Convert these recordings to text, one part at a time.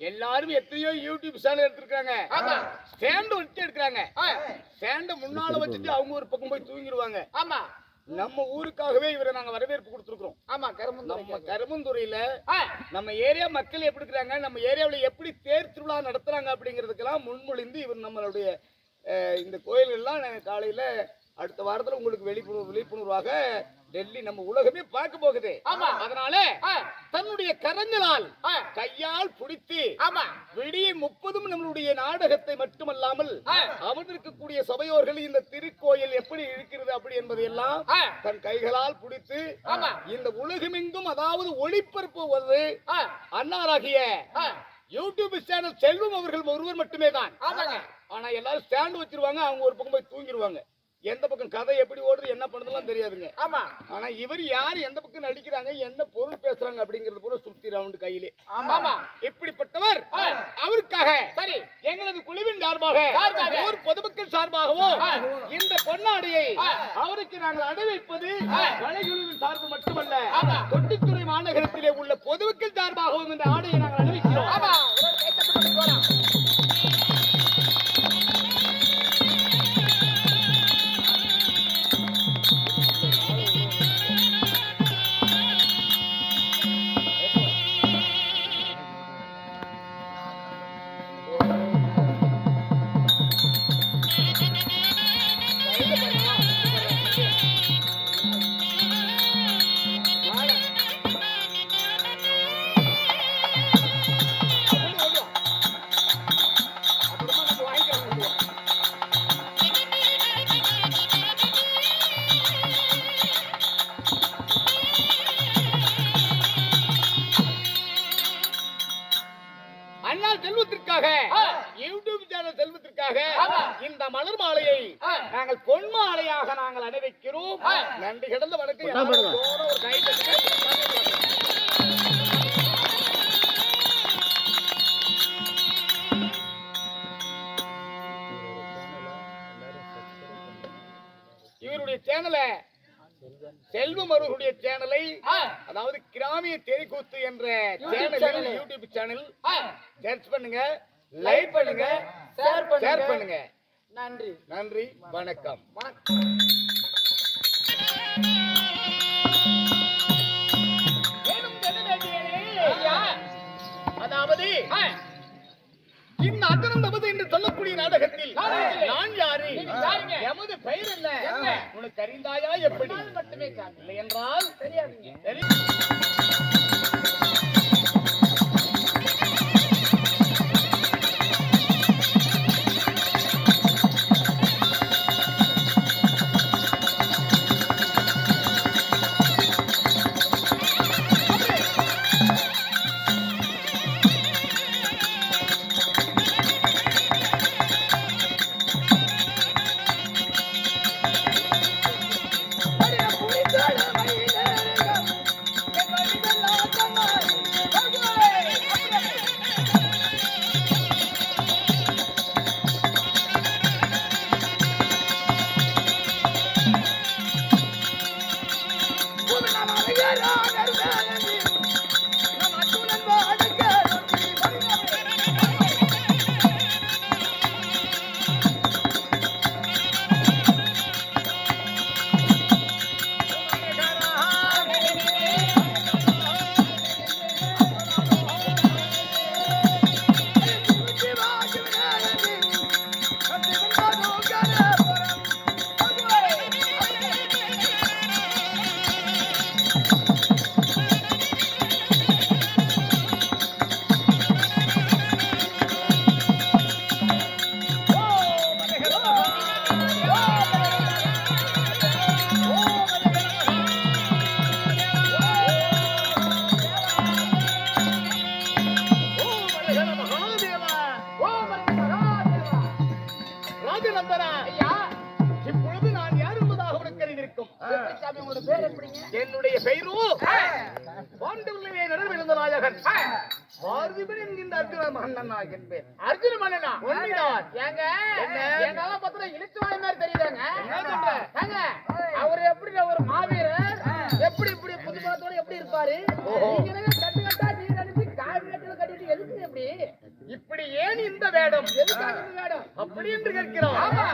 எல்லாரும் எத்தனையோ YouTube channel எடுத்திருக்காங்க ஆமா. ஸ்டாண்ட் வச்சு எடுக்கிறாங்க. ஆ, ஸ்டாண்ட முன்னால வச்சுட்டு அவங்க ஒரு பக்கம் போய் தூங்கிடுவாங்க ஆமா. நம்ம ஊருக்காகவே இவரை நாங்க வரவேற்பு கொடுத்துருக்கோம் ஆமா கரும்புந்துறை நம்ம கருமந்துறையில நம்ம ஏரியா மக்கள் எப்படி இருக்கிறாங்க நம்ம ஏரியாவுல எப்படி தேர் திருவிழா நடத்துறாங்க அப்படிங்கிறதுக்கெல்லாம் முன்மொழிந்து இவர் நம்மளுடைய இந்த கோயில்கள்லாம் காலையில அடுத்த வாரத்துல உங்களுக்கு விழிப்புணர்வு விழிப்புணர்வாக டெல்லி நம்ம உலகமே பார்க்க போகுது. ஆமா. அதனால தன்னுடைய கரங்களால் கையால் பிடித்து ஆமா. விடிய முப்பதும் நம்மளுடைய நாடகத்தை மட்டுமல்லாமல். அமர்ந்திருக்கக்கூடிய சபையோர்கள் இந்த திருக்கோயில் எப்படி இருக்கிறது அப்படி என்பதையெல்லாம் ஆ, தன் கைகளால் பிடித்து இந்த உலகமெங்கும் அதாவது ஒளிபரப்புவது ஆ, அன்னாராகிய யூடியூப் சேனல் செல்வம் அவர்கள் ஒருவர் மட்டுமே தான் ஆனா எல்லாரும் ஸ்டாண்ட் வச்சிருவாங்க அவங்க ஒரு பக்கம் போய் தூங்கிடுவாங்க எந்த பக்கம் கதை எப்படி ஓடுது என்ன பண்ணுறதுலாம் தெரியாதுங்க ஆமா ஆனா இவர் யார் எந்த பக்கம் நடிக்கிறாங்க என்ன பொருள் பேசுறாங்க அப்படிங்கறது பூரா சுத்தி ரவுண்டு கையிலே ஆமா இப்படிப்பட்டவர். அவருக்காக சரி எங்களது குழுவின் சார்பாக. ஊர் பொதுமக்கள் சார்பாகவும். இந்த பொன்னாடியை. அவருக்கு நாங்கள் அணிவிப்பது ஆ. கலைக்குழுவின் சார்பு மட்டுமல்ல. தொட்டித்துறை மாநகரத்திலே உள்ள பொதுமக்கள் சார்பாகவும் இந்த ஆடையை நாங்கள் நன்றி. கிடந்த ஜோரா ஒரு கை. இவருடைய சேனலை செல்வம் அவர்களுடைய சேனலை. அதாவது கிராமிய தெருக்கூத்து என்ற YouTube channel. YouTube channel search பண்ணுங்க லைக் பண்ணுங்க ஷேர் பண்ணுங்க. நன்றி. நன்றி வணக்கம். வணக்கம். ஆ, இந்த நமது என்று சொல்லக்கூடிய நாடகத்தில் நான் யாரு? எமது பெயர் என்ன? உனக்கு அறிந்தாயா எப்படி? மட்டுமே இல்லை என்றால் தெரியாதுங்க. அர்ஜுன மன்னனா? உண்மைதான். ஏங்க என்ன? என்னால பார்த்தா இழுத்து வாய் மாதிரி தெரியுதாங்க? ஏங்க அவர் எப்படி ஒரு மாவீரர்? எப்படி இப்படி புது பாத்தோட எப்படி இருப்பாரு. நீங்க கட்டு கட்டா நீர் அனுப்பி கால் கட்டுல கட்டிட்டு எதுக்கு இப்படி? இப்படி ஏன் இந்த வேடம்? எதுக்காக இந்த வேடம்? அப்படி என்று கேட்கிறோம். ஆமா.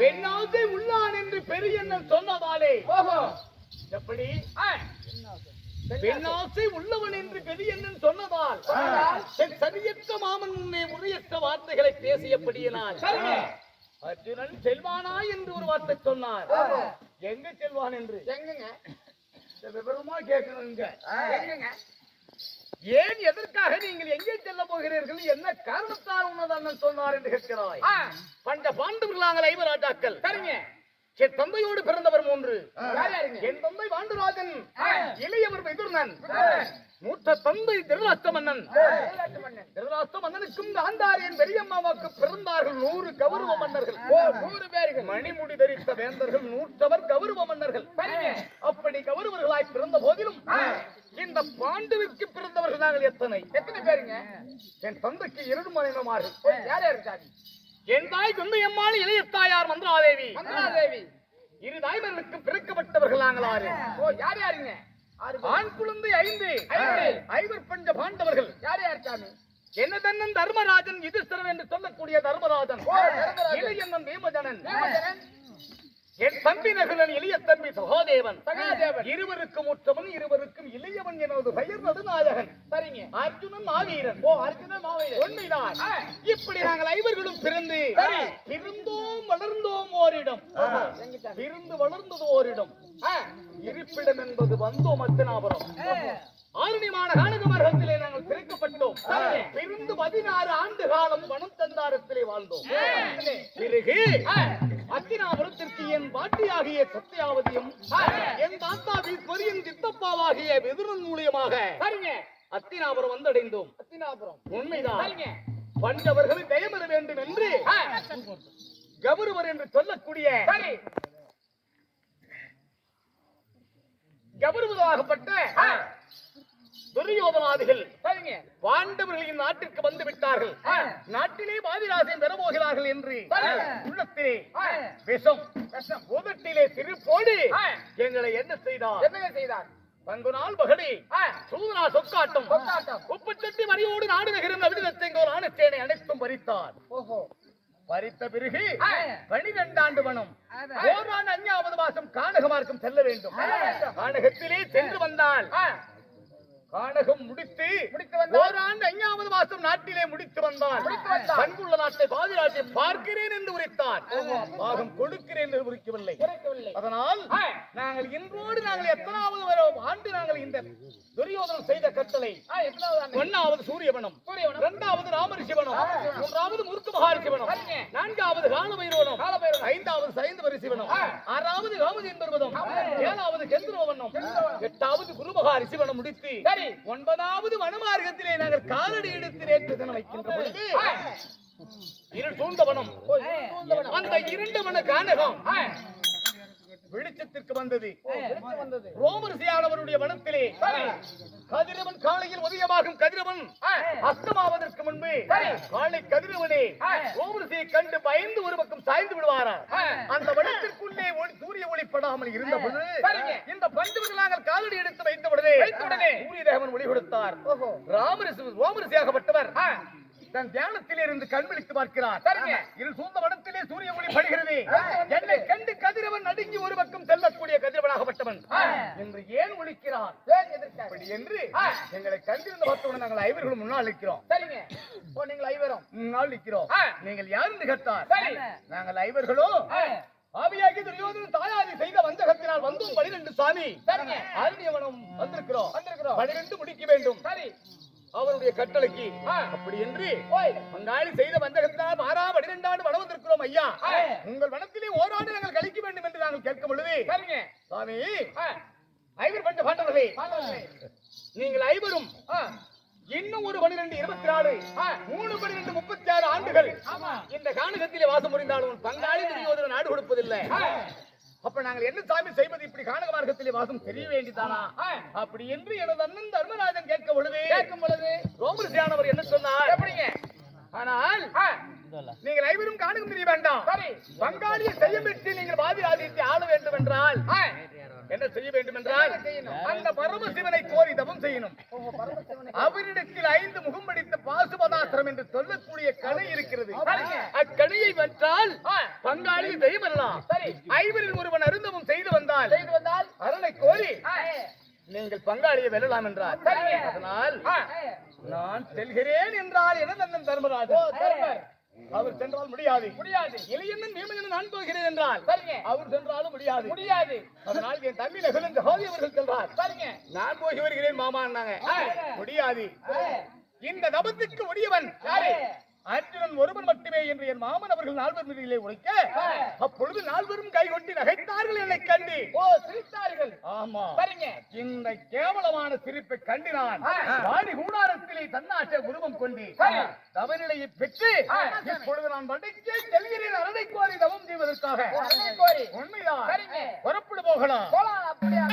பெண்ணாசை உள்ளான் என்று பெரியண்ணன் சொன்னதாலே எப்படி. பெண்ணாசை உள்ளவன் என்று பெரியண்ணன் சொன்னதால் சரியற்ற மாமன் முன்னே முறையற்ற வார்த்தைகளை பேசியபடியினால். அர்ஜுனன் செல்வானா என்று ஒரு வார்த்தை சொன்னார். எங்க செல்வான் என்று? எங்கங்க? விவரமா கேட்கணுங்க எங்கங்க? ஏன் எதற்காக நீங்கள் எங்கே செல்ல போகிறீர்கள்? என்ன காரணத்தால் உன்னதண்ணன் சொன்னார் என்று கேட்கிறாய். பண்ட பாண்டவர்களாங்கள் ஐவராஜாக்கள் சரிங்க. என் தந்தையோடு பிறந்தவர் மூன்று. என் தந்தை பாண்டுராஜன். ஆ. இளையவர் விதுரன். மூத்த தந்தை திருநாஷ்ட மன்னன். திருநாஷ்ட மன்னனுக்கும் காந்தாரியின் பெரியம்மாவுக்கு பிறந்தார்கள் நூறு கௌரவ மன்னர்கள். நூறு பேர்கள். மணிமுடி தரித்த வேந்தர்கள் நூற்றவர் கௌரவ மன்னர்கள். அப்படி கௌரவர்களாய் பிறந்த போதிலும் இந்த பாண்டுவிற்கு நாங்கள் எத்தனை? எத்தனை பேருங்க? என் தந்தைக்கு இரண்டு மனைவிமார்கள். யார் யார் இருக்காங்க? என் தாய் குந்தையம்மாள் இளைய தாயார் மந்திராதேவி. மங்களாதேவி இரு தாய்மர்களுக்கு பிறக்கப்பட்டவர்கள் நாங்கள் ஆறு. ஓ யார் யாருங்க. ஆண் குழந்தை ஐந்து. ஐந்து. ஐவர் பஞ்ச பாண்டவர்கள். யார் யார் சாமி என்ன தன்னன் தர்மராஜன் யுதிஷ்டரன் என்று சொல்லக்கூடிய தர்மராஜன். இளையண்ணன் பீமஜனன் என் தம்பி நகுலன் இளைய தம்பி சகோதேவன் சகாதேவன். இருவருக்கும் உற்றவன் இருவருக்கும் இளையவன் எனது பெயர் நடுநாயகன் சரிங்க. அர்ஜுனன் மாவீரன். ஓ அர்ஜுனன் மாவீரன். உண்மைதான். இப்படி நாங்கள் ஐவர்களும் பிறந்து. பிறந்தோம் வளர்ந்தோம் ஓரிடம்? பிறந்து வளர்ந்தது ஓரிடம். இருப்பிடம் என்பது வந்தோம் அத்தனாபுரம் ஆரணிமான காலகமரகத்திலே நாங்கள் பிறக்கப்பட்டோம். பிறந்து பதினாறு ஆண்டு காலம் வனம் தந்தாரத்திலே வாழ்ந்தோம். பிறகு. அத்தினாபுரத்திற்கு என் பாட்டியாகிய சத்தியாவதியும் என் தாத்தா பொரியன் சித்தப்பாவாகிய விதுரன் மூலியமாக அத்தினாபுரம் வந்தடைந்தோம் அத்தினாபுரம் உண்மைதான் பண்டவர்கள் தயமர வேண்டும் என்று. கௌரவர் என்று சொல்லக்கூடிய கௌரவமாகப்பட்ட. துரியோதனாதிகள் பாண்டவர்களின் நாட்டிற்கு வந்து விட்டார்கள். நாட்டிலே பாதிராசையும் பெற போகிறார்கள் என்று. உள்ளத்திலே. விஷம் உதட்டிலே திருப்போடு. எங்களை என்ன செய்தார் என்னங்க செய்தார் பங்கு நாள் பகடி. சூதனா சொக்காட்டம். உப்புச்சட்டி மறியோடு நாடு நகரும் அவிடத்தெங்கோர் ஆணத்தேனை அனைத்தும் பறித்தார் ஓஹோ பறித்த பிறகு. பனிரெண்டாண்டு வனம் அதான். ஓராண்டு அஞ்சாவது மாசம் கானகமார்க்கம் செல்ல வேண்டும். கானகத்திலே சென்று வந்தால். கானகம் முடித்து முடித்து வந்தால்? ஓராண்டு ஐந்தாவது மாசம் நாட்டிலே முடித்து வந்தால்? பண்புள்ள நாட்டை பாதுகாட்டை பார்க்கிறேன் என்று உரைத்தார் பாகம் கொடுக்கிறேன் என்று உரைக்கவில்லை அதனால். நாங்கள் இன்றோடு நாங்கள் எத்தனாவது வரும் ஆண்டு நாங்கள் இந்த துரியோதனம் செய்த கட்டளை ஆண்டு? ஒன்னாவது சூரியவனம். இரண்டாவது ராமரிஷிவனம். மூன்றாவது முருக்க மகாரிஷிவனம் சரிங்க. நான்காவது காலபைரவனம் காலபைரவனம். ஐந்தாவது சைந்த பரிசிவனம் ஆ. ஆறாவது காமதேன் பர்வதம். ஏழாவது கெந்திரவனம். எட்டாவது குருமகாரிசிவனம் முடித்து ஒன்பதாவது வனமார்க்கத்திலே நாங்கள் காலடி எடுத்து நேற்று தினம் வைக்கின்ற பொழுது. இருள் சூழ்ந்த வனம். அந்த இரண்டு வன கானகம். வெளிச்சத்திற்கு வந்தது ரோமரிசியானவருடைய வனத்திலே கதிரவன் காலையில் உதயமாகும் கதிரவன். அஸ்தமாவதற்கு முன்பு காலை கதிரவனே ரோமரிசியை கண்டு பயந்து ஒரு பக்கம் சாய்ந்து விடுவாரா அந்த வனத்திற்குள்ளே ஒளி- சூரிய ஒளி படாமல் இருந்த பொழுது. இந்த பந்துகள் நாங்கள் காலடி எடுத்து வைத்த உடனே சூரிய தேவன் ஒளி கொடுத்தார். ராமரிசி ரோமரிசியாகப்பட்டவர் தன் தியானத்திலே இருந்து கண் விழித்து பார்க்கிறார். இரு சூழ்ந்த வனத்திலே சூரிய ஒளி படுகிறது. என்னை கண்டு கதிரவன் நடுங்கி ஒரு பக்கம் செல்லக்கூடிய கதிரவனாகப்பட்டவன். என்று ஏன் எதிர்க்க அப்படி என்று. எங்களை கண்டிருந்த பார்த்தவுடன் நாங்கள் ஐவர்களும் முன்னால் நிற்கிறோம். சரிங்க. ஓ நீங்கள் ஐவரும். முன்னால் நிற்கிறோம். நீங்கள் யார் என்று கேட்டார் நாங்கள் ஐவர்களும் ஆ. ஆவியாகி துரியோதன தாயாதி செய்த வஞ்சகத்தினால் வந்தோம் பனிரெண்டு சாமி சரிங்க. ஆரண்யவனம் வந்திருக்கிறோம். வந்திருக்கிறோம். பனிரெண்டு முடிக்க வேண்டும். சரி. அவருடைய கட்டளைக்கு. அப்படி என்று பங்காளி செய்த வந்தகத்தினால் மாறா பனிரெண்டாண்டு வனம் வந்திருக்கிறோம் ஐயா. உங்கள் வனத்திலே ஓராண்டு நாங்கள் கழிக்க வேண்டும் என்று நாங்கள் கேட்கும் பொழுது ஆ. ஐவர் பண்ட பாண்டவர்களே. நீங்கள் ஐவரும். இன்னும் ஒரு பனிரெண்டு இருபத்தி நாலு. மூணு பனிரெண்டு முப்பத்தி ஆறு ஆண்டுகள் இந்த கானகத்திலே வாசம் புரிந்தாலும் பங்காளி துரியோதன நாடு கொடுப்பதில்லை. அப்ப நாங்கள் என்ன சாமி செய்வது இப்படி கானக மார்க்கத்திலே வாசம் தெரிய வேண்டியதானா ஆ. அப்படி என்று எனது அண்ணன் தர்மராஜன் கேட்க பொழுது கேட்கும் பொழுது ரோமரிசியானவர் என்ன சொன்னார் எப்படிங்க ஆனால். நீங்கள் ஐவரும் காணுகும் தெரிய வேண்டாம் பங்காளியை செய்ய விட்டு நீங்கள் வாதி ஆதித்தை ஆள வேண்டும் என்றால். என்ன செய்ய வேண்டும் என்றால்? அந்த பரமசிவனை கோரி தவம் செய்யணும் ஓஹோ பரமசிவனை அவரிடத்தில் ஐந்து முகம் படித்த பாசுபதாசிரம் என்று சொல்லக்கூடிய கலை இருக்கிறது. அக்கலையை வென்றால். பங்காளி தெய்வம் சரி ஐவரில் ஒருவன் அருந்தவம் செய்து வந்தால் அருளை கோரி. நீங்கள் பங்காளியை வெல்லலாம் என்றார். அதனால். நான் செல்கிறேன் என்றால் என தர்மர் அவர் சென்றால் முடியாது முடியாது இளையண்ணன் பீமன் நான் போகிறேன் என்றால் அவர் சென்றாலும் முடியாது முடியாது அதனால் என் தம்பி நகலன் ஜஹாதி அவர்கள் சென்றார் நான் போய் வருகிறேன் ஆ. முடியாது. இந்த தபத்துக்கு உரியவன் யாரு? அர்ஜுனன் ஒருவன் மட்டுமே என்று என் மாமன் அவர்கள் நால்வர் மீதிலே உழைக்க. அப்பொழுது நால்வரும் கைகொட்டி நகைத்தார்கள் என்னை கண்டு ஓ சிரித்தார்கள் ஆமா சரிங்க இந்த கேவலமான சிரிப்பை கண்டினான். வாடி கூடாரத்திலே தன்னாட்ட உருவம் கொண்டு. தவநிலையை பெற்று. இப்பொழுது நான் வடக்கே செல்கிறேன் அரணை கோரி தவம் செய்வதற்காக. உண்மைதான். புறப்படு போகலாம் போலாம் அப்படியா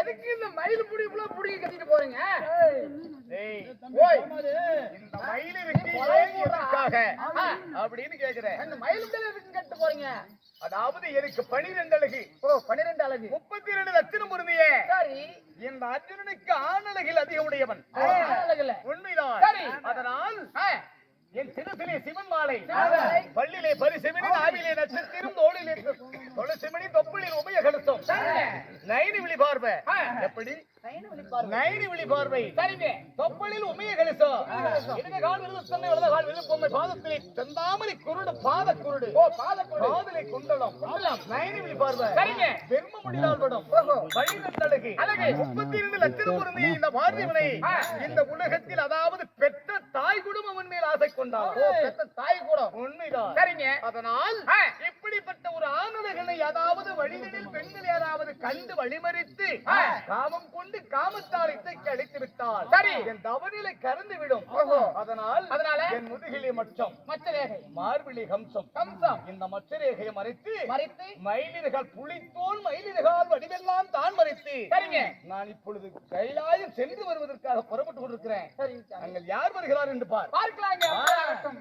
எதுக்கு இந்த மயில் புடிப்புல புடிக்க கட்டிட்டு போறீங்க? இந்த மயில் இருக்கு. அப்படின்னு கேக்குறேன். அந்த மயில் எதுக்கு கட்டு போறீங்க? அதாவது எனக்கு பனிரெண்டு அழகு. ஓ பன்னிரெண்டு அழகு. முப்பத்தி ரெண்டு லட்சணம் பொருந்திய சரி. இந்த அர்ஜுனனுக்கு ஆணழகில் அதிக உடையவன். அழகுல. உண்மைதான். அதனால் என் சிறுசிலே சிவன் மாலை. பள்ளியிலே பரிசெவினின் ஆவிலே நட்சத்திரம் தோளிலே துளசி மணி தொப்புளில் உமைய கழுத்தம் நைனி விழி பார்வை. எப்படி சைன வழி பாருங்க. நைனி விழி பார்வை சரிங்க. தொப்புளில் உமைய கழுத்தம் இடது கால் விருது தன்னை வலது கால் விருது பொம்மை பாதத்திலே செந்தாமரை குருடு பாத குருடு ஓ, பாதக்குடி. காதலை குண்டலம் குண்டலம். நைனி விழி பார்வை சரிங்க. வெண்ம முடியால் படம் ஓஹோ. வழிநந்தழகு அழகு. முப்பத்தி இரண்டு லட்சம் பொருந்திய இந்த பார்த்திபனை ஆ. இந்த உலகத்தில் அதாவது பெற்ற தாய் குடும்பம் மேல் ஆசை கொண்டார் ஓ, பெத்த தாய் கூட. உண்மைதான் சரிங்க. அதனால் ஆ. கண்டு வழிமறித்து. காமம் கொண்டு காமத்தாரை இசைக்கு அழைத்து விட்டால் சரி. என் தவநிலை கறந்து விடும். அதனால் அதனால? என் முதுகிலே மச்சம் மச்ச ரேகை. மார்பிளி கம்சம் கம்சம். இந்த மச்சரேகையை மறைத்து மறைத்து. மயிலிறகால் புலித்தோல் மயிலிறகால் வடிவெல்லாம் தான் மறைத்து சரிங்க. நான் இப்பொழுது கைலாயம் சென்று வருவதற்காக புறப்பட்டு கொண்டிருக்கிறேன். அங்கே யார் வருகிறார் என்று பார் பார்க்கலாங்க. ஆகட்டும்.